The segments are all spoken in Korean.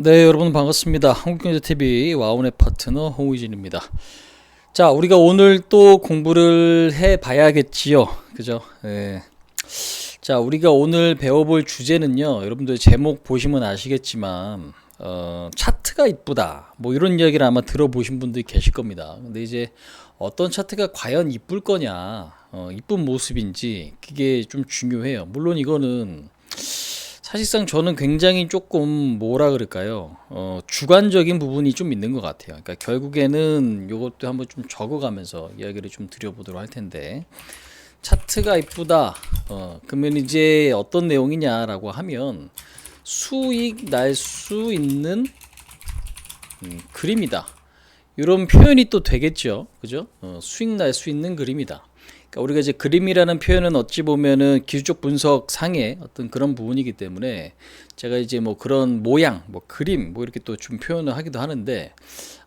네, 여러분 반갑습니다. 한국경제TV 와운의 파트너 홍의진입니다. 자, 우리가 오늘 또 공부를 해 봐야겠지요. 그죠? 예. 자, 우리가 오늘 배워볼 주제는요. 여러분들 제목 보시면 아시겠지만, 어, 차트가 이쁘다. 뭐 이런 이야기를 아마 들어보신 분들이 계실 겁니다. 근데 이제 어떤 차트가 과연 이쁠 거냐, 어, 이쁜 모습인지 그게 좀 중요해요. 물론 이거는 사실상 저는 굉장히 조금 뭐라 그럴까요? 어, 주관적인 부분이 좀 있는 것 같아요. 그러니까 결국에는 이것도 한번 좀 적어가면서 이야기를 좀 드려보도록 할 텐데 차트가 이쁘다. 어, 그러면 이제 어떤 내용이냐라고 하면 수익 날 수 있는 음, 그림이다. 이런 표현이 또 되겠죠. 그죠? 어, 수익 날 수 있는 그림이다. 그러니까 우리가 이제 그림이라는 표현은 어찌 보면은 기술적 분석 상의 어떤 그런 부분이기 때문에 제가 이제 뭐 그런 모양, 뭐 그림, 뭐 이렇게 또 좀 표현을 하기도 하는데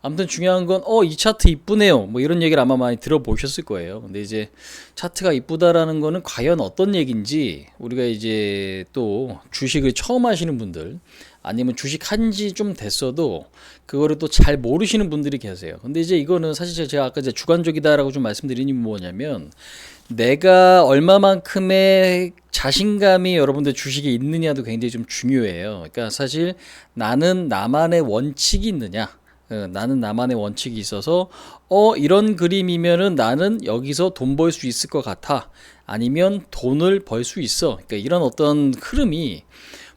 아무튼 중요한 건 어 이 차트 이쁘네요. 뭐 이런 얘기를 아마 많이 들어보셨을 거예요. 근데 이제 차트가 이쁘다라는 거는 과연 어떤 얘기인지 우리가 이제 또 주식을 처음 하시는 분들 아니면 주식 한 지 좀 됐어도 그거를 또 잘 모르시는 분들이 계세요. 근데 이제 이거는 사실 제가 아까 이제 주관적이다라고 좀 말씀드린 이유는 뭐냐면 내가 얼마만큼의 자신감이 여러분들 주식에 있느냐도 굉장히 좀 중요해요. 그러니까 사실 나는 나만의 원칙이 있느냐. 어, 나는 나만의 원칙이 있어서 어 이런 그림이면은 나는 여기서 돈 벌 수 있을 것 같아 아니면 돈을 벌 수 있어 그러니까 이런 어떤 흐름이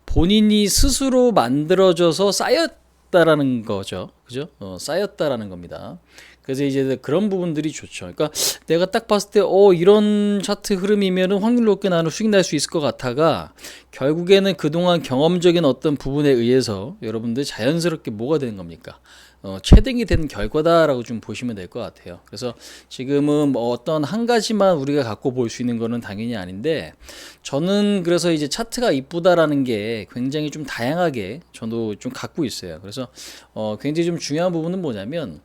본인이 스스로 만들어져서 쌓였다라는 거죠 그죠 어, 쌓였다라는 겁니다 그래서 이제 그런 부분들이 좋죠. 그러니까 내가 딱 봤을 때, 어, 이런 차트 흐름이면은 확률 높게 나는 수익 날 수 있을 것 같아가 결국에는 그동안 경험적인 어떤 부분에 의해서 여러분들 자연스럽게 뭐가 되는 겁니까? 어, 체등이 된 결과다라고 좀 보시면 될 것 같아요. 그래서 지금은 뭐 어떤 한 가지만 우리가 갖고 볼 수 있는 거는 당연히 아닌데 저는 그래서 이제 차트가 이쁘다라는 게 굉장히 좀 다양하게 저도 좀 갖고 있어요. 그래서 어, 굉장히 좀 중요한 부분은 뭐냐면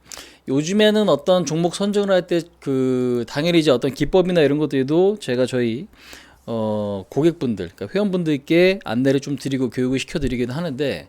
요즘에는 어떤 종목 선정을 할 때 그 당연히 이제 어떤 기법이나 이런 것들도 제가 저희 어, 고객분들, 그러니까 회원분들께 안내를 좀 드리고 교육을 시켜드리기도 하는데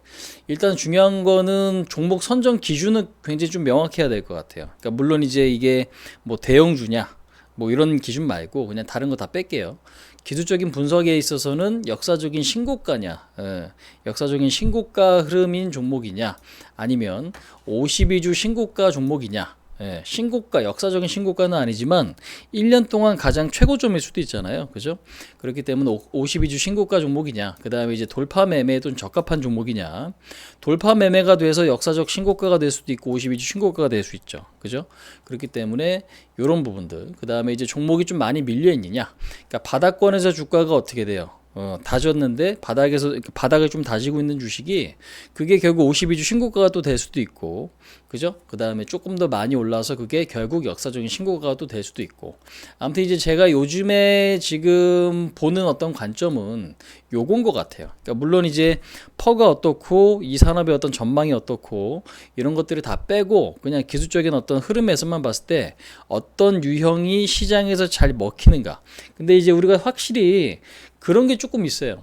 일단 중요한 거는 종목 선정 기준은 굉장히 좀 명확해야 될 것 같아요. 그러니까 물론 이제 이게 뭐 대형주냐, 뭐 이런 기준 말고 그냥 다른 거 다 뺄게요. 기술적인 분석에 있어서는 역사적인 신고가냐, 예, 역사적인 신고가 흐름인 종목이냐, 아니면 52주 신고가 종목이냐, 예, 신고가, 역사적인 신고가는 아니지만 1년 동안 가장 최고점일 수도 있잖아요. 그죠? 그렇기 때문에 52주 신고가 종목이냐, 그 다음에 이제 돌파 매매에 좀 적합한 종목이냐, 돌파 매매가 돼서 역사적 신고가가 될 수도 있고 52주 신고가가 될 수 있죠. 그죠? 그렇기 때문에 이런 부분들, 그 다음에 이제 종목이 좀 많이 밀려 있느냐, 그러니까 바닥권에서 주가가 어떻게 돼요? 어, 다졌는데 바닥에서 바닥을 좀 다지고 있는 주식이 그게 결국 52주 신고가가 또 될 수도 있고 그죠? 그 다음에 조금 더 많이 올라서 그게 결국 역사적인 신고가가 또 될 수도 있고 아무튼 이제 제가 요즘에 지금 보는 어떤 관점은 요건 것 같아요. 그러니까 물론 이제 퍼가 어떻고 이 산업의 어떤 전망이 어떻고 이런 것들을 다 빼고 그냥 기술적인 어떤 흐름에서만 봤을 때 어떤 유형이 시장에서 잘 먹히는가. 근데 이제 우리가 확실히 그런 게 조금 있어요.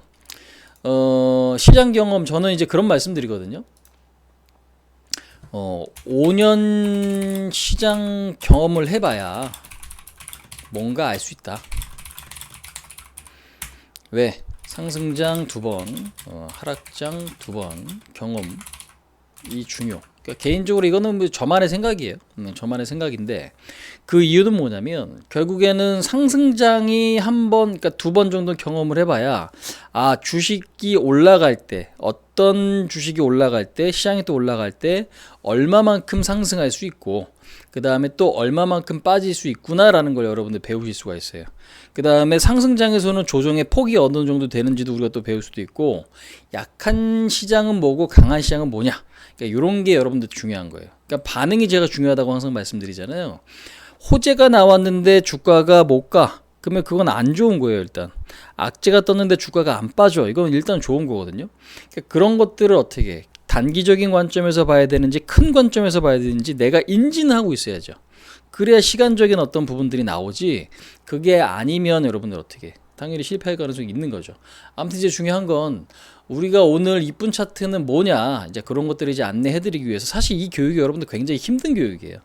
어, 시장 경험 저는 이제 그런 말씀드리거든요. 어, 5년 시장 경험을 해봐야 뭔가 알 수 있다. 왜? 상승장 두 번, 어, 하락장 두 번 경험 이 중요. 그러니까 개인적으로 이거는 뭐 저만의 생각이에요. 음, 저만의 생각인데 그 이유는 뭐냐면 결국에는 상승장이 한 번, 그러니까 두 번 정도 경험을 해봐야 아 주식이 올라갈 때 어떤 주식이 올라갈 때 시장이 또 올라갈 때 얼마만큼 상승할 수 있고 그 다음에 또 얼마만큼 빠질 수 있구나라는 걸 여러분들 배우실 수가 있어요. 그 다음에 상승장에서는 조정의 폭이 어느 정도 되는지도 우리가 또 배울 수도 있고 약한 시장은 뭐고 강한 시장은 뭐냐. 그러니까 이런 게 여러분들 중요한 거예요. 그러니까 반응이 제가 중요하다고 항상 말씀드리잖아요. 호재가 나왔는데 주가가 못 가. 그러면 그건 안 좋은 거예요, 일단. 악재가 떴는데 주가가 안 빠져. 이건 일단 좋은 거거든요. 그러니까 그런 것들을 어떻게 단기적인 관점에서 봐야 되는지 큰 관점에서 봐야 되는지 내가 인지는 하고 있어야죠. 그래야 시간적인 어떤 부분들이 나오지. 그게 아니면 여러분들 어떻게 당연히 실패할 가능성이 있는 거죠. 아무튼 이제 중요한 건 우리가 오늘 이쁜 차트는 뭐냐 이제 그런 것들을 이제 안내해드리기 위해서 사실 이 교육이 여러분들 굉장히 힘든 교육이에요.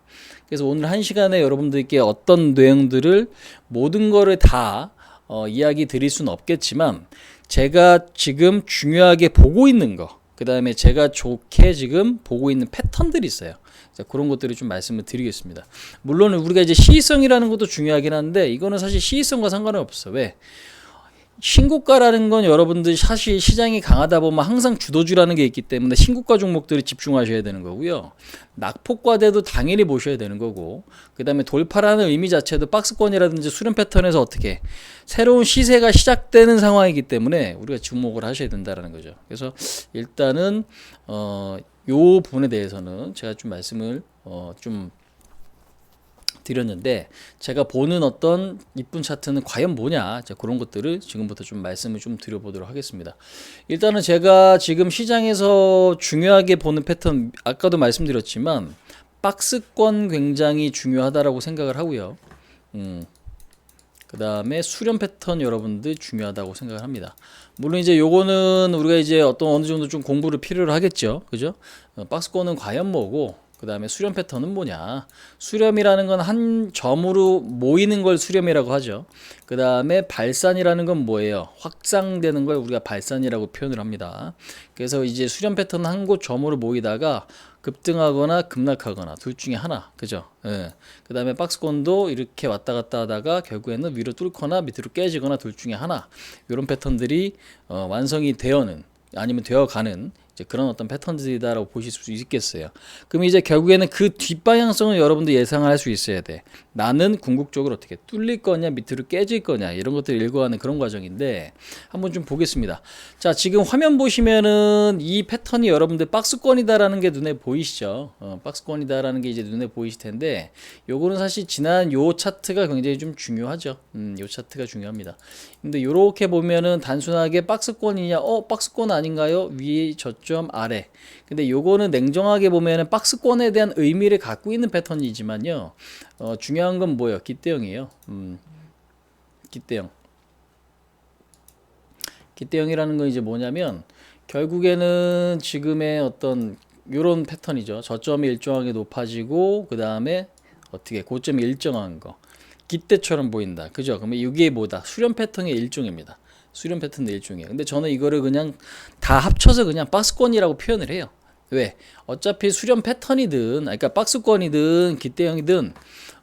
그래서 오늘 한 시간에 여러분들께 어떤 내용들을 모든 거를 다 어, 이야기 드릴 수는 없겠지만 제가 지금 중요하게 보고 있는 거, 그 다음에 제가 좋게 지금 보고 있는 패턴들이 있어요. 자, 그런 것들을 좀 말씀을 드리겠습니다. 물론 우리가 이제 시의성이라는 것도 중요하긴 한데 이거는 사실 시의성과 상관은 없어. 왜? 신고가라는 건 여러분들 사실 시장이 강하다 보면 항상 주도주라는 게 있기 때문에 신고가 종목들을 집중하셔야 되는 거고요. 낙폭과대도 당연히 보셔야 되는 거고, 그 다음에 돌파라는 의미 자체도 박스권이라든지 수렴 패턴에서 어떻게 새로운 시세가 시작되는 상황이기 때문에 우리가 주목을 하셔야 된다라는 거죠. 그래서 일단은 어, 요 부분에 대해서는 제가 좀 말씀을 어, 좀 드렸는데 제가 보는 어떤 이쁜 차트는 과연 뭐냐 자, 그런 것들을 지금부터 좀 말씀을 좀 드려보도록 하겠습니다. 일단은 제가 지금 시장에서 중요하게 보는 패턴 아까도 말씀드렸지만 박스권 굉장히 중요하다라고 생각을 하고요. 음. 그 다음에 수렴 패턴 여러분들 중요하다고 생각을 합니다. 물론 이제 요거는 우리가 이제 어떤 어느 정도 좀 공부를 필요로 하겠죠. 그죠? 어, 박스권은 과연 뭐고, 그 다음에 수렴 패턴은 뭐냐. 수렴이라는 건 한 점으로 모이는 걸 수렴이라고 하죠. 그 다음에 발산이라는 건 뭐예요? 확장되는 걸 우리가 발산이라고 표현을 합니다. 그래서 이제 수렴 패턴은 한 곳 점으로 모이다가 급등하거나 급락하거나 둘 중에 하나. 그죠? 예. 그 다음에 박스권도 이렇게 왔다 갔다 하다가 결국에는 위로 뚫거나 밑으로 깨지거나 둘 중에 하나. 이런 패턴들이 어, 완성이 되어는 아니면 되어가는 이제 그런 어떤 패턴들이다라고 보실 수 있겠어요. 그럼 이제 결국에는 그 뒷방향성을 여러분들 예상할 수 있어야 돼. 나는 궁극적으로 어떻게 뚫릴 거냐, 밑으로 깨질 거냐 이런 것들을 일궈하는 그런 과정인데 한번 좀 보겠습니다. 자, 지금 화면 보시면은 이 패턴이 여러분들 박스권이다라는 게 눈에 보이시죠? 어, 박스권이다라는 게 이제 눈에 보이실 텐데 요거는 사실 지난 요 차트가 굉장히 좀 중요하죠. 음, 요 차트가 중요합니다. 근데 요렇게 보면은 단순하게 박스권이냐, 어, 박스권 아닌가요? 위에 저점 아래. 근데 요거는 냉정하게 보면은 박스권에 대한 의미를 갖고 있는 패턴이지만요. 어, 중요한 건 뭐예요? 기대형이에요. 음, 기대형. 기대형이라는 건 이제 뭐냐면 결국에는 지금의 어떤 요런 패턴이죠. 저점이 일정하게 높아지고 그 다음에 어떻게 고점이 일정한 거. 기대처럼 보인다. 그죠? 그러면 이게 뭐다? 수렴 패턴의 일종입니다. 수렴 패턴의 일종이에요. 근데 저는 이거를 그냥 다 합쳐서 그냥 박스권이라고 표현을 해요. 왜? 어차피 수렴 패턴이든, 그러니까 박스권이든 기대형이든,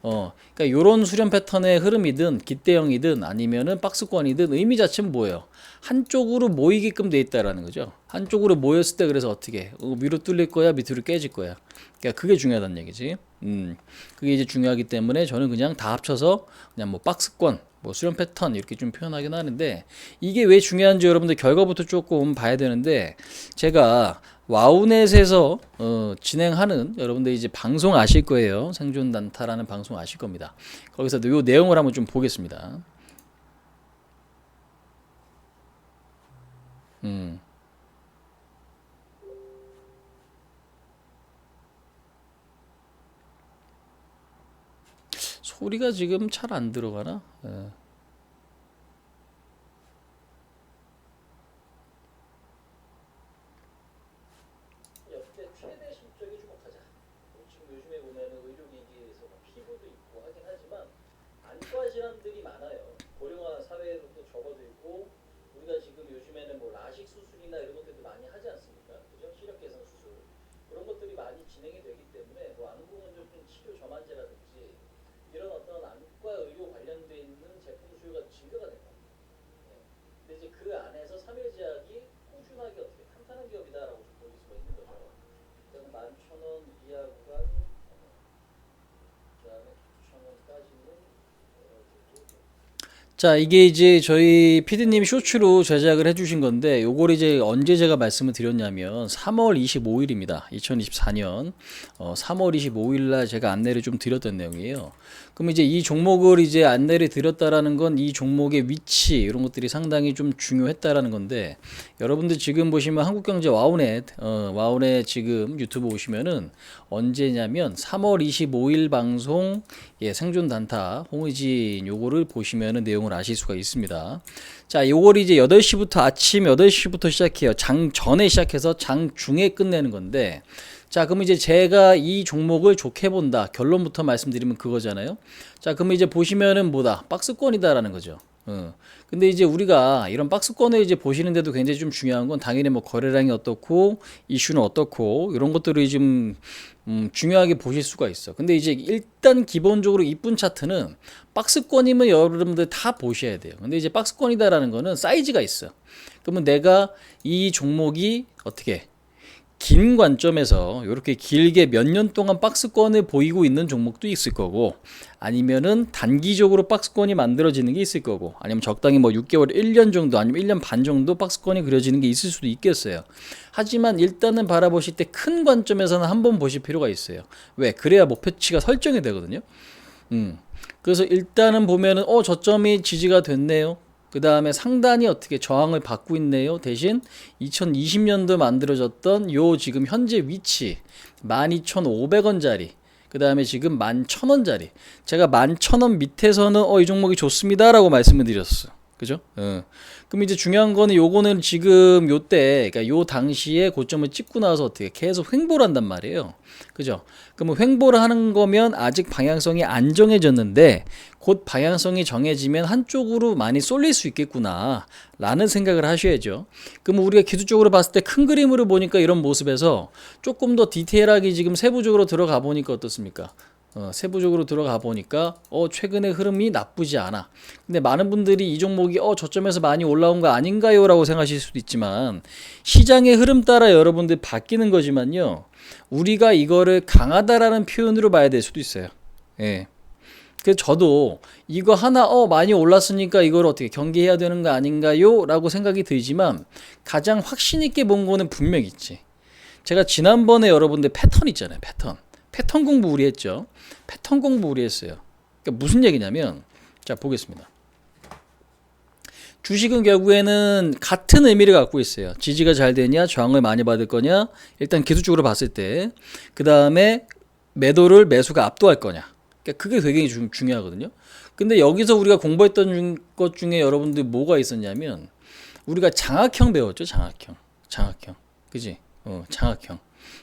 어, 그러니까 요런 수렴 패턴의 흐름이든 기대형이든 아니면은 박스권이든 의미 자체는 뭐예요? 한쪽으로 모이게끔 돼 있다라는 거죠. 한쪽으로 모였을 때 그래서 어떻게 어, 위로 뚫릴 거야, 밑으로 깨질 거야. 그러니까 그게 중요하다는 얘기지. 음, 그게 이제 중요하기 때문에 저는 그냥 다 합쳐서 그냥 뭐 박스권, 뭐 수렴 패턴 이렇게 좀 표현하긴 하는데 이게 왜 중요한지 여러분들 결과부터 조금 봐야 되는데 제가 와우넷에서 어, 진행하는 여러분들 이제 방송 아실 거예요. 생존 단타라는 방송 아실 겁니다. 거기서 요 내용을 한번 좀 보겠습니다. 음. 소리가 지금 잘 안 들어가나? 예. 역대 최대 실적에 주목하자. 지금 요즘에 보면 의료기기에서 뭐 피부도 있고 하긴 하지만 안과 질환들이 많아요. 고령화 사회로 또 적어도 있고 우리가 지금 요즘에는 뭐 라식 수술이나 이런 것들도 많이 하지 않습니까? 그죠? 시력 개선 수술 그런 것들이 많이 진행이 되기 때문에 뭐 안구건조증 치료 저만제라든지 이런 어떤 안과 의료 관련돼 있는 제품 수요가 증가가 된 겁니다. 네. 근데 이제 그 안에서 삼일제약이 꾸준하게 어떻게 탄탄한 기업이다라고 좀 보일 수가 있는 거죠. 일단은 만천 원 이하 구간, 어, 그다음에 구천 원까지는 자 이게 이제 저희 피디님 쇼츠로 제작을 해주신 건데 요걸 이제 언제 제가 말씀을 드렸냐면 3월 25일입니다. 2024년. 어, 3월 25일 날 제가 안내를 좀 드렸던 내용이에요. 그럼 이제 이 종목을 이제 안내를 드렸다라는 건 이 종목의 위치 이런 것들이 상당히 좀 중요했다라는 건데 여러분들 지금 보시면 한국경제 와우넷 어, 와우넷 지금 유튜브 오시면은 언제냐면 3월 25일 방송 예, 생존 단타 홍의진 요거를 보시면은 내용을 내용을 아실 수가 있습니다. 자, 요걸 이제 8시부터 아침 8시부터 시작해요. 장 전에 시작해서 장 중에 끝내는 건데 자, 그럼 이제 제가 이 종목을 좋게 본다. 결론부터 말씀드리면 그거잖아요. 자, 그러면 이제 보시면은 뭐다? 박스권이다라는 거죠. 어. 근데 이제 우리가 이런 박스권을 이제 보시는데도 굉장히 좀 중요한 건 당연히 뭐 거래량이 어떻고 이슈는 어떻고 이런 것들을 좀 음, 중요하게 보실 수가 있어. 근데 이제 일단 기본적으로 이쁜 차트는 박스권이면 여러분들 다 보셔야 돼요. 근데 이제 박스권이다라는 거는 사이즈가 있어. 그러면 내가 이 종목이 어떻게 긴 관점에서 이렇게 길게 몇 년 동안 박스권을 보이고 있는 종목도 있을 거고 아니면은 단기적으로 박스권이 만들어지는 게 있을 거고 아니면 적당히 뭐 6개월, 1년 정도 아니면 1년 반 정도 박스권이 그려지는 게 있을 수도 있겠어요. 하지만 일단은 바라보실 때 큰 관점에서는 한번 보실 필요가 있어요. 왜? 그래야 목표치가 설정이 되거든요. 음. 그래서 일단은 보면은 어 저점이 지지가 됐네요. 그 다음에 상단이 어떻게 저항을 받고 있네요. 대신 2020년도 만들어졌던 요 지금 현재 위치 12,500원짜리 그 다음에 지금 11,000원짜리 제가 11,000원 밑에서는 어 이 종목이 좋습니다라고 말씀을 드렸어. 그죠? 어. 그럼 이제 중요한 거는 요거는 지금 요때 그러니까 요 당시에 고점을 찍고 나서 어떻게 계속 횡보를 한단 말이에요. 그죠? 그러면 횡보를 하는 거면 아직 방향성이 안 정해졌는데 곧 방향성이 정해지면 한쪽으로 많이 쏠릴 수 있겠구나 라는 생각을 하셔야죠. 그럼 우리가 기술적으로 봤을 때 큰 그림으로 보니까 이런 모습에서 조금 더 디테일하게 지금 세부적으로 들어가 보니까 어떻습니까? 어, 세부적으로 들어가 보니까 어 최근의 흐름이 나쁘지 않아. 근데 많은 분들이 이 종목이 어 저점에서 많이 올라온 거 아닌가요 라고 생각하실 수도 있지만 시장의 흐름 따라 여러분들 바뀌는 거지만요. 우리가 이거를 강하다라는 표현으로 봐야 될 수도 있어요. 예. 그래서 저도 이거 하나 어 많이 올랐으니까 이걸 어떻게 경계해야 되는 거 아닌가요 라고 생각이 들지만 가장 확신 있게 본 거는 분명 있지. 제가 지난번에 여러분들 패턴 있잖아요. 패턴. 패턴 공부 우리 했죠. 패턴 공부 우리 했어요. 그러니까 무슨 얘기냐면 자 보겠습니다. 주식은 결국에는 같은 의미를 갖고 있어요. 지지가 잘 되냐, 저항을 많이 받을 거냐. 일단 기술적으로 봤을 때, 그 다음에 매도를 매수가 압도할 거냐. 그러니까 그게 굉장히 중, 중요하거든요. 근데 여기서 우리가 공부했던 중, 것 중에 여러분들 뭐가 있었냐면 우리가 장악형 배웠죠, 장악형, 장악형, 그지? 어, 장악형.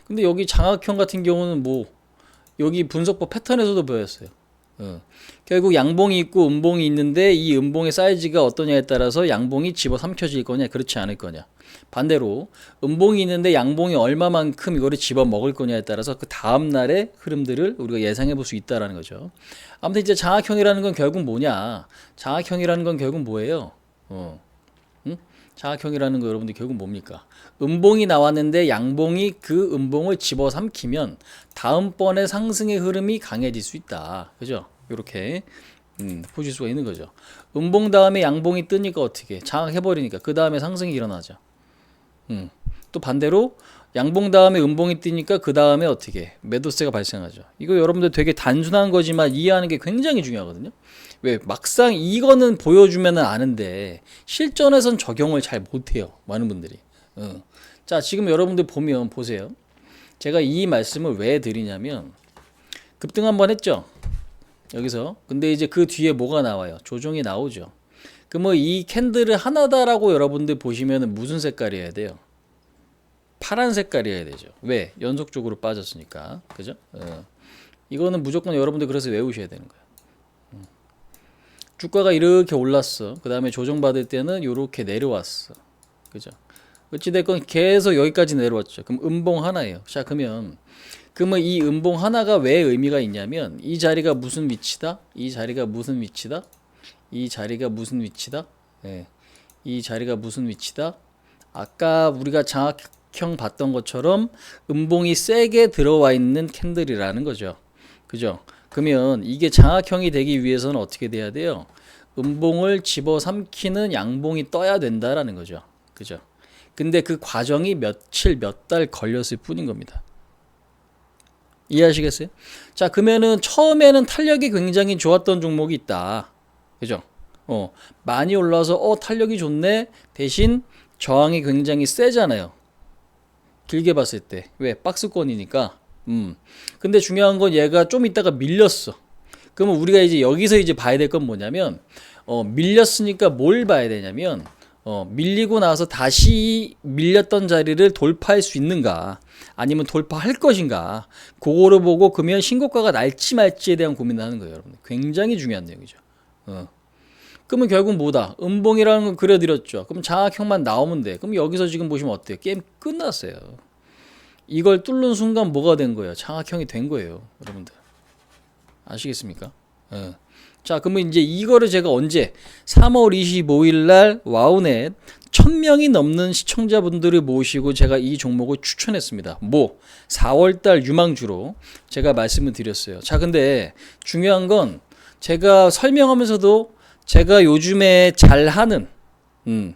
근데 여기 장악형 같은 경우는 뭐 여기 분석법 패턴에서도 보였어요. 어. 결국 양봉이 있고 음봉이 있는데 이 음봉의 사이즈가 어떠냐에 따라서 양봉이 집어 삼켜질 거냐 그렇지 않을 거냐 반대로 음봉이 있는데 양봉이 얼마만큼 이거를 집어 먹을 거냐에 따라서 그 다음 날의 흐름들을 우리가 예상해 볼 수 있다라는 거죠 아무튼 이제 장악형이라는 건 결국 뭐냐 장악형이라는 건 결국 뭐예요 어. 응? 장악형이라는 거 여러분들 결국 뭡니까 음봉이 나왔는데 양봉이 그 음봉을 집어 삼키면 다음번에 상승의 흐름이 강해질 수 있다. 그죠? 이렇게 음, 보실 수가 있는 거죠. 음봉 다음에 양봉이 뜨니까 어떻게 장악해버리니까 그 다음에 상승이 일어나죠. 음. 또 반대로 양봉 다음에 음봉이 뜨니까 그 다음에 어떻게 매도세가 발생하죠. 이거 여러분들 되게 단순한 거지만 이해하는 게 굉장히 중요하거든요. 왜 막상 이거는 보여주면은 아는데 실전에선 적용을 잘 못해요. 많은 분들이. 어. 자, 지금 여러분들 보면 보세요. 제가 이 말씀을 왜 드리냐면 급등 한번 했죠. 여기서. 근데 이제 그 뒤에 뭐가 나와요? 조정이 나오죠. 그뭐이 캔들을 하나다라고 여러분들 보시면 무슨 색깔이어야 돼요? 파란 색깔이어야 되죠. 왜? 연속적으로 빠졌으니까. 그죠? 어. 이거는 무조건 여러분들 그래서 외우셔야 되는 거예요. 음. 주가가 이렇게 올랐어. 그 다음에 조정받을 때는 이렇게 내려왔어. 그죠? 어찌됐건 계속 여기까지 내려왔죠. 그럼 음봉 하나예요. 자, 그러면 그러면 이 음봉 하나가 왜 의미가 있냐면 이 자리가 무슨 위치다? 이 자리가 무슨 위치다? 이 자리가 무슨 위치다? 네. 이 자리가 무슨 위치다? 아까 우리가 장악형 봤던 것처럼 음봉이 세게 들어와 있는 캔들이라는 거죠. 그죠? 그러면 이게 장악형이 되기 위해서는 어떻게 돼야 돼요? 음봉을 집어 삼키는 양봉이 떠야 된다라는 거죠. 그죠? 근데 그 과정이 며칠 몇 달 걸렸을 뿐인 겁니다. 이해하시겠어요? 자, 그러면은 처음에는 탄력이 굉장히 좋았던 종목이 있다. 그죠? 어, 많이 올라서 어, 탄력이 좋네. 대신 저항이 굉장히 세잖아요. 길게 봤을 때. 왜? 박스권이니까. 음. 근데 중요한 건 얘가 좀 있다가 밀렸어. 그러면 우리가 이제 여기서 이제 봐야 될 건 뭐냐면 어, 밀렸으니까 뭘 봐야 되냐면 어, 밀리고 나서 다시 밀렸던 자리를 돌파할 수 있는가? 아니면 돌파할 것인가? 그거를 보고 그러면 신고가가 날지 말지에 대한 고민을 하는 거예요 여러분 굉장히 중요한 내용이죠. 어. 그러면 결국 뭐다? 음봉이라는 건 그려드렸죠. 그럼 장악형만 나오면 돼. 그럼 여기서 지금 보시면 어때요? 게임 끝났어요 이걸 뚫는 순간 뭐가 된 거예요 장악형이 된 거예요 여러분들 아시겠습니까 어. 자, 그러면 이제 이거를 제가 언제 3월 25일 날 와우넷 1000명이 넘는 시청자분들을 모시고 제가 이 종목을 추천했습니다. 뭐 4월 달 유망주로 제가 말씀을 드렸어요. 자, 근데 중요한 건 제가 설명하면서도 제가 요즘에 잘하는 음,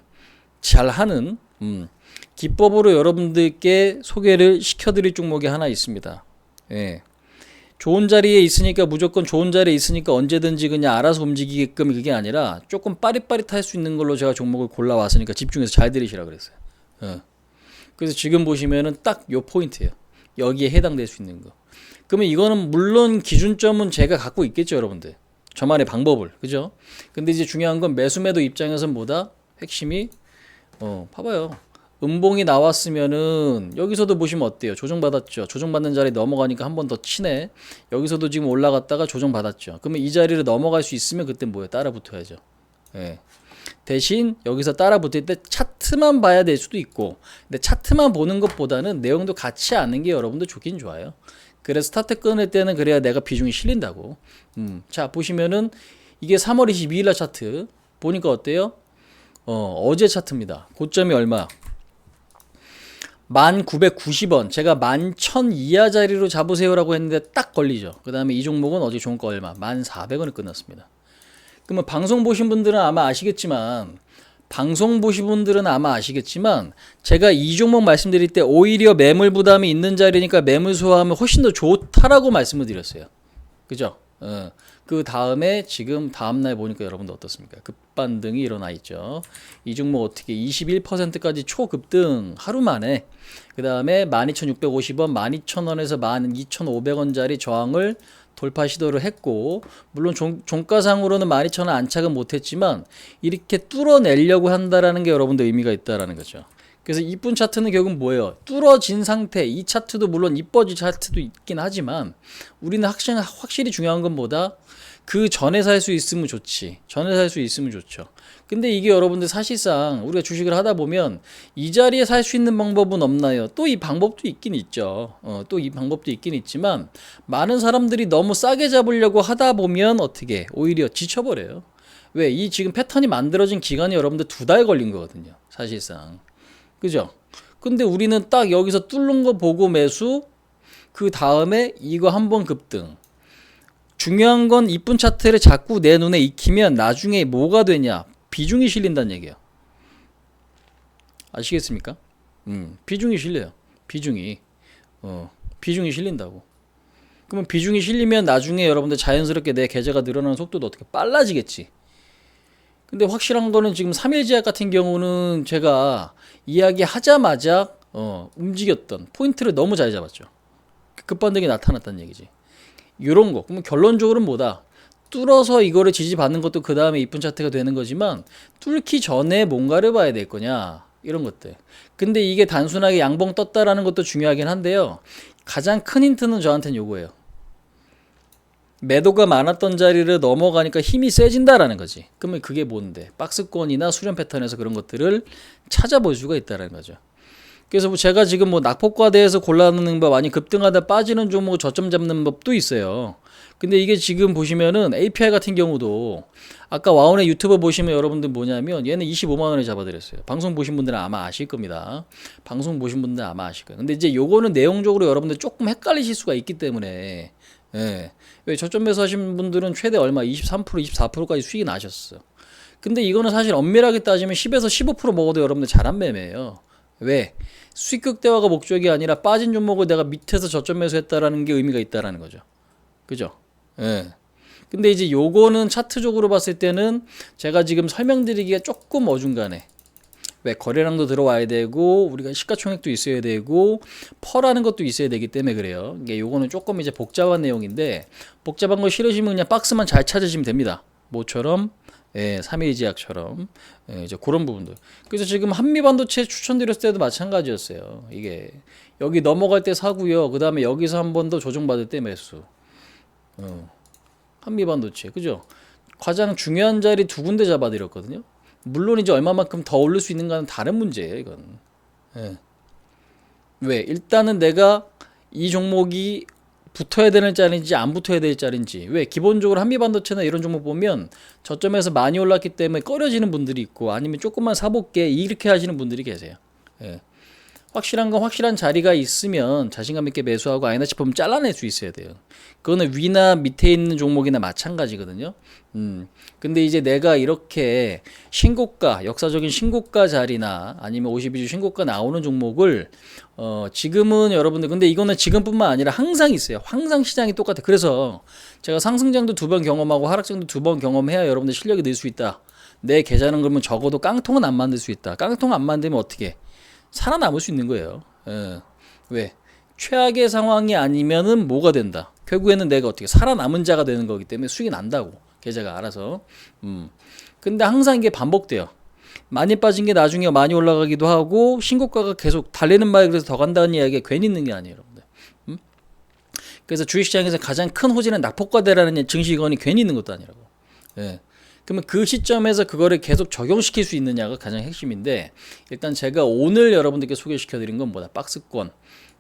잘하는 음, 기법으로 여러분들께 소개를 시켜드릴 종목이 하나 있습니다. 예. 좋은 자리에 있으니까 무조건 좋은 자리에 있으니까 언제든지 그냥 알아서 움직이게끔 그게 아니라 조금 빠릿빠릿할 수 있는 걸로 제가 종목을 골라왔으니까 집중해서 잘 들으시라 그랬어요. 어. 그래서 지금 보시면은 딱 요 포인트예요. 여기에 해당될 수 있는 거. 그러면 이거는 물론 기준점은 제가 갖고 있겠죠, 여러분들. 저만의 방법을. 그죠? 근데 이제 중요한 건 매수매도 입장에서는 뭐다? 핵심이 어, 봐봐요. 음봉이 나왔으면은 여기서도 보시면 어때요? 조정받았죠. 조정받는 자리 넘어가니까 한 번 더 치네. 여기서도 지금 올라갔다가 조정받았죠. 그러면 이 자리를 넘어갈 수 있으면 그때 뭐예요? 따라 붙어야죠. 예. 대신 여기서 따라 붙을 때 차트만 봐야 될 수도 있고 근데 차트만 보는 것보다는 내용도 같이 아는 게 여러분들 좋긴 좋아요. 그래서 스타트 끊을 때는 그래야 내가 비중이 실린다고. 음. 자, 보시면은 이게 3월 22일 날 차트 보니까 어때요? 어, 어제 차트입니다. 고점이 얼마? 1990원. 제가 11,000 이하 자리로 잡으세요라고 했는데 딱 걸리죠. 그 다음에 이 종목은 어제 종가 얼마? 1,400원에 끝났습니다. 그러면 방송 보신 분들은 아마 아시겠지만, 방송 보신 분들은 아마 아시겠지만, 제가 이 종목 말씀드릴 때 오히려 매물 부담이 있는 자리니까 매물 소화하면 훨씬 더 좋다라고 말씀을 드렸어요. 그죠? 어. 그 다음에 지금 다음 날 보니까 여러분들 어떻습니까? 급반등이 일어나 있죠. 이 종목 어떻게 21%까지 초급등 하루 만에 그 다음에 12,650원, 12,000원에서 12,500원짜리 저항을 돌파 시도를 했고 물론 종, 종가상으로는 12,000원 안착은 못했지만 이렇게 뚫어내려고 한다라는 게 여러분들 의미가 있다라는 거죠. 그래서 이쁜 차트는 결국 뭐예요? 뚫어진 상태. 이 차트도 물론 이뻐진 차트도 있긴 하지만 우리는 확실히, 확실히 중요한 건 뭐다? 그 전에 살 수 있으면 좋지. 전에 살 수 있으면 좋죠. 근데 이게 여러분들 사실상 우리가 주식을 하다 보면 이 자리에 살 수 있는 방법은 없나요? 또 이 방법도 있긴 있죠. 어, 또 이 방법도 있긴 있지만 많은 사람들이 너무 싸게 잡으려고 하다 보면 어떻게 오히려 지쳐버려요. 왜? 이 지금 패턴이 만들어진 기간이 여러분들 두 달 걸린 거거든요. 사실상. 그죠? 근데 우리는 딱 여기서 뚫는 거 보고 매수, 그 다음에 이거 한번 급등. 중요한 건 이쁜 차트를 자꾸 내 눈에 익히면 나중에 뭐가 되냐? 비중이 실린다는 얘기예요. 아시겠습니까? 음, 비중이 실려요. 비중이. 어, 비중이 실린다고. 그러면 비중이 실리면 나중에 여러분들 자연스럽게 내 계좌가 늘어나는 속도도 어떻게 빨라지겠지. 근데 확실한 거는 지금 3일 제약 같은 경우는 제가 이야기하자마자 어, 움직였던 포인트를 너무 잘 잡았죠. 급반등이 나타났다는 얘기지. 이런 거. 그러면 결론적으로는 뭐다? 뚫어서 이거를 지지받는 것도 그 다음에 이쁜 차트가 되는 거지만 뚫기 전에 뭔가를 봐야 될 거냐 이런 것들. 근데 이게 단순하게 양봉 떴다라는 것도 중요하긴 한데요. 가장 큰 힌트는 저한테는 요거예요. 매도가 많았던 자리를 넘어가니까 힘이 세진다라는 거지. 그러면 그게 뭔데? 박스권이나 수렴 패턴에서 그런 것들을 찾아볼 수가 있다라는 거죠. 그래서 뭐 제가 지금 뭐 낙폭과대에서 골라놓는 법 아니 급등하다 빠지는 종목 저점 잡는 법도 있어요. 근데 이게 지금 보시면은 API 같은 경우도 아까 와운의 유튜버 보시면 여러분들 뭐냐면 얘는 25만 원에 잡아드렸어요. 방송 보신 분들은 아마 아실 겁니다. 방송 보신 분들은 아마 아실 거예요. 근데 이제 요거는 내용적으로 여러분들 조금 헷갈리실 수가 있기 때문에 예. 왜 저점 매수 하신 분들은 최대 얼마 23% 24%까지 수익이 나셨어. 근데 이거는 사실 엄밀하게 따지면 10에서 15% 먹어도 여러분들 잘한 매매예요. 왜? 수익 극대화가 목적이 아니라 빠진 종목을 내가 밑에서 저점 매수했다라는 게 의미가 있다라는 거죠. 그죠? 예. 근데 이제 요거는 차트적으로 봤을 때는 제가 지금 설명드리기가 조금 어중간해. 왜 거래량도 들어와야 되고 우리가 시가총액도 있어야 되고 펄하는 것도 있어야 되기 때문에 그래요. 이게 요거는 조금 이제 복잡한 내용인데 복잡한 거 싫으시면 그냥 박스만 잘 찾으시면 됩니다. 뭐처럼 예, 3일 제약처럼 예, 이제 그런 부분들. 그래서 지금 한미반도체 추천드렸을 때도 마찬가지였어요. 이게 여기 넘어갈 때 사고요. 그 다음에 여기서 한 번 더 조정받을 때 매수. 어, 한미반도체 그죠? 가장 중요한 자리 두 군데 잡아드렸거든요. 물론 이제 얼마만큼 더 오를 수 있는가는 다른 문제예요. 이건. 예. 왜? 일단은 내가 이 종목이 붙어야 되는 자리인지 안 붙어야 될 자리인지 왜 기본적으로 한미반도체나 이런 종목 보면 저점에서 많이 올랐기 때문에 꺼려지는 분들이 있고 아니면 조금만 사볼게 이렇게 하시는 분들이 계세요. 예. 확실한 건 확실한 자리가 있으면 자신감 있게 매수하고 아니나 싶으면 잘라낼 수 있어야 돼요. 그거는 위나 밑에 있는 종목이나 마찬가지거든요. 음. 근데 이제 내가 이렇게 신고가, 역사적인 신고가 자리나 아니면 52주 신고가 나오는 종목을 어, 지금은 여러분들 근데 이거는 지금뿐만 아니라 항상 있어요. 항상 시장이 똑같아. 그래서 제가 상승장도 두 번 경험하고 하락장도 두 번 경험해야 여러분들 실력이 늘 수 있다. 내 계좌는 그러면 적어도 깡통은 안 만들 수 있다. 깡통 안 만들면 어떻게? 살아남을 수 있는 거예요. 예. 왜? 최악의 상황이 아니면은 뭐가 된다. 결국에는 내가 어떻게 살아남은 자가 되는 거기 때문에 수익이 난다고 계좌가 알아서. 음. 근데 항상 이게 반복돼요. 많이 빠진 게 나중에 많이 올라가기도 하고 신고가가 계속 달리는 바에 그래서 더 간다는 이야기가 괜히 있는 게 아니에요, 여러분들. 음? 그래서 주식시장에서 가장 큰 호재는 낙폭과대라는 증시건이 괜히 있는 것도 아니라고. 예. 그러면 그 시점에서 그거를 계속 적용시킬 수 있느냐가 가장 핵심인데 일단 제가 오늘 여러분들께 소개시켜 드린 건 뭐다 박스권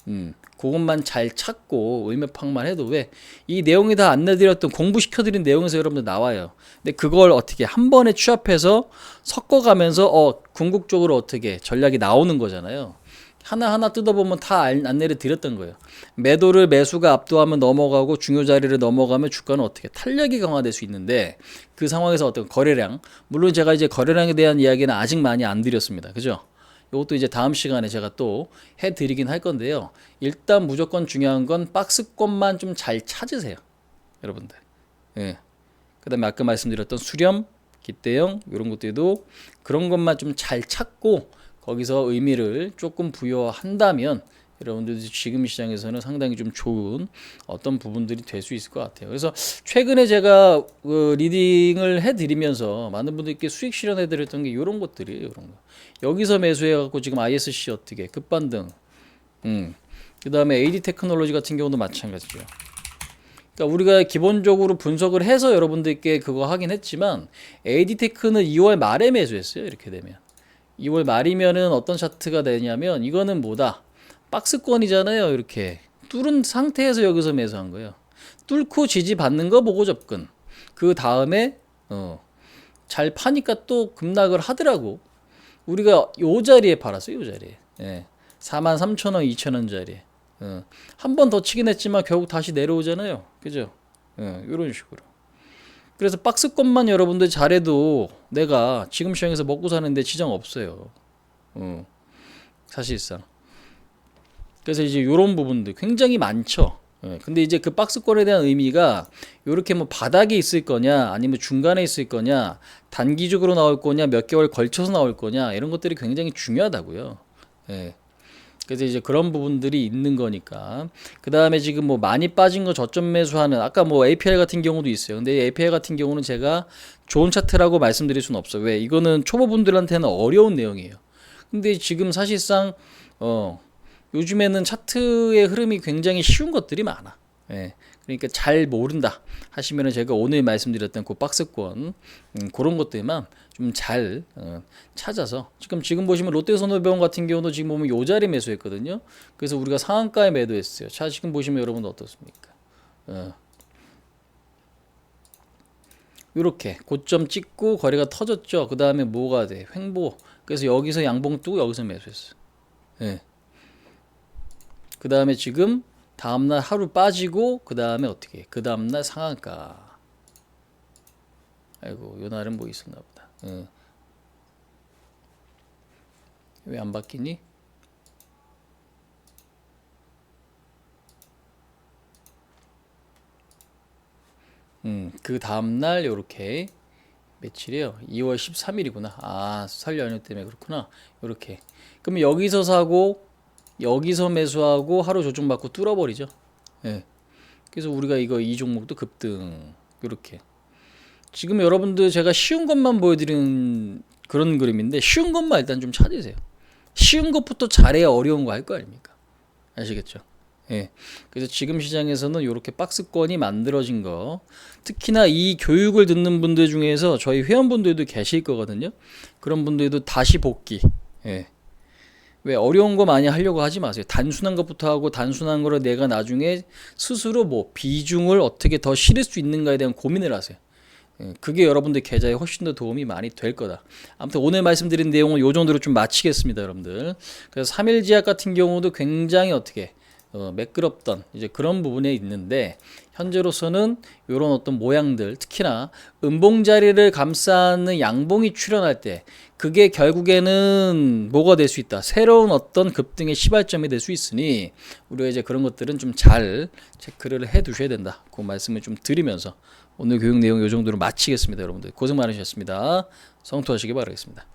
음, 그것만 잘 찾고 의미파악만 해도 왜 이 내용이 다 안내드렸던 공부시켜드린 내용에서 여러분들 나와요. 근데 그걸 어떻게 한 번에 취합해서 섞어가면서 어 궁극적으로 어떻게 전략이 나오는 거잖아요. 하나하나 뜯어보면 다 안- 안내를 드렸던 거예요. 매도를 매수가 압도하면 넘어가고 중요 자리를 넘어가면 주가는 어떻게 탄력이 강화될 수 있는데 그 상황에서 어떤 거래량 물론 제가 이제 거래량에 대한 이야기는 아직 많이 안 드렸습니다. 그죠? 이것도 이제 다음 시간에 제가 또 해드리긴 할 건데요. 일단 무조건 중요한 건 박스권만 좀 잘 찾으세요. 여러분들. 예. 그 다음에 아까 말씀드렸던 수렴, 기대형 이런 것들도 그런 것만 좀 잘 찾고 거기서 의미를 조금 부여한다면 여러분들도 지금 시장에서는 상당히 좀 좋은 어떤 부분들이 될 수 있을 것 같아요. 그래서 최근에 제가 그 리딩을 해드리면서 많은 분들께 수익 실현해드렸던 게 이런 것들이에요. 이런 거. 여기서 매수해갖고 지금 ISC 어떻게 급반등, 음, 그 다음에 AD 테크놀로지 같은 경우도 마찬가지죠. 그러니까 우리가 기본적으로 분석을 해서 여러분들께 그거 하긴 했지만 AD 테크는 2월 말에 매수했어요. 이렇게 되면 2월 말이면은 어떤 차트가 되냐면 이거는 뭐다 박스권이잖아요. 이렇게 뚫은 상태에서 여기서 매수한 거예요. 뚫고 지지 받는 거 보고 접근. 그 다음에 어, 잘 파니까 또 급락을 하더라고. 우리가 요 자리에 팔았어요. 요 자리에. 예. 4만 3천 원, 2천 원짜리. 어. 한번 더 치긴 했지만 결국 다시 내려오잖아요. 그죠? 예, 이런 식으로. 그래서 박스권만 여러분들 잘해도 내가 지금 시장에서 먹고 사는데 지장 없어요. 어. 사실상. 그래서 이제 이런 부분들 굉장히 많죠. 예, 근데 이제 그 박스권에 대한 의미가 이렇게 뭐 바닥에 있을 거냐 아니면 중간에 있을 거냐 단기적으로 나올 거냐 몇 개월 걸쳐서 나올 거냐 이런 것들이 굉장히 중요하다고요. 예. 그래서 이제 그런 부분들이 있는 거니까 그 다음에 지금 뭐 많이 빠진 거 저점 매수하는 아까 뭐 APR 같은 경우도 있어요. 근데 이 APR 같은 경우는 제가 좋은 차트라고 말씀드릴 수는 없어요. 왜 이거는 초보분들한테는 어려운 내용이에요. 근데 지금 사실상 어 요즘에는 차트의 흐름이 굉장히 쉬운 것들이 많아. 예. 그러니까 잘 모른다 하시면은 제가 오늘 말씀드렸던 그 박스권 음, 그런 것들만 좀잘 어, 찾아서 지금 지금 보시면 롯데손해보험 같은 경우도 지금 보면 요 자리 매수했거든요. 그래서 우리가 상한가에 매도했어요. 자 지금 보시면 여러분 어떻습니까? 어. 이렇게 고점 찍고 거래가 터졌죠. 그 다음에 뭐가 돼? 횡보. 그래서 여기서 양봉 뜨고 여기서 매수했어. 예. 그 다음에 지금 다음날 하루 빠지고 그 다음에 어떻게? 그 다음날 상한가. 아이고 요 날은 뭐 있었나 보다. 어. 왜안 바뀌니? 음, 그 다음날 요렇게 며칠이에요? 2월 13일이구나. 아, 설 연휴 때문에 그렇구나. 이렇게. 그러면 여기서 사고 여기서 매수하고 하루 조정 받고 뚫어버리죠. 예. 그래서 우리가 이거 이 종목도 급등 이렇게. 지금 여러분들 제가 쉬운 것만 보여드리는 그런 그림인데 쉬운 것만 일단 좀 찾으세요. 쉬운 것부터 잘해야 어려운 거 할 거 아닙니까? 아시겠죠? 예. 그래서 지금 시장에서는 이렇게 박스권이 만들어진 거, 특히나 이 교육을 듣는 분들 중에서 저희 회원분들도 계실 거거든요. 그런 분들도 다시 복귀. 예. 왜 어려운 거 많이 하려고 하지 마세요. 단순한 것부터 하고 단순한 거를 내가 나중에 스스로 뭐 비중을 어떻게 더 실을 수 있는가에 대한 고민을 하세요. 예, 그게 여러분들 계좌에 훨씬 더 도움이 많이 될 거다. 아무튼 오늘 말씀드린 내용은 요 정도로 좀 마치겠습니다, 여러분들. 그래서 3일 지약 같은 경우도 굉장히 어떻게 어, 매끄럽던 이제 그런 부분에 있는데 현재로서는 이런 어떤 모양들 특히나 음봉 자리를 감싸는 양봉이 출현할 때 그게 결국에는 뭐가 될 수 있다. 새로운 어떤 급등의 시발점이 될 수 있으니 우리가 이제 그런 것들은 좀 잘 체크를 해 두셔야 된다. 그 말씀을 좀 드리면서 오늘 교육 내용 이 정도로 마치겠습니다 여러분들. 고생 많으셨습니다. 성투하시기 바라겠습니다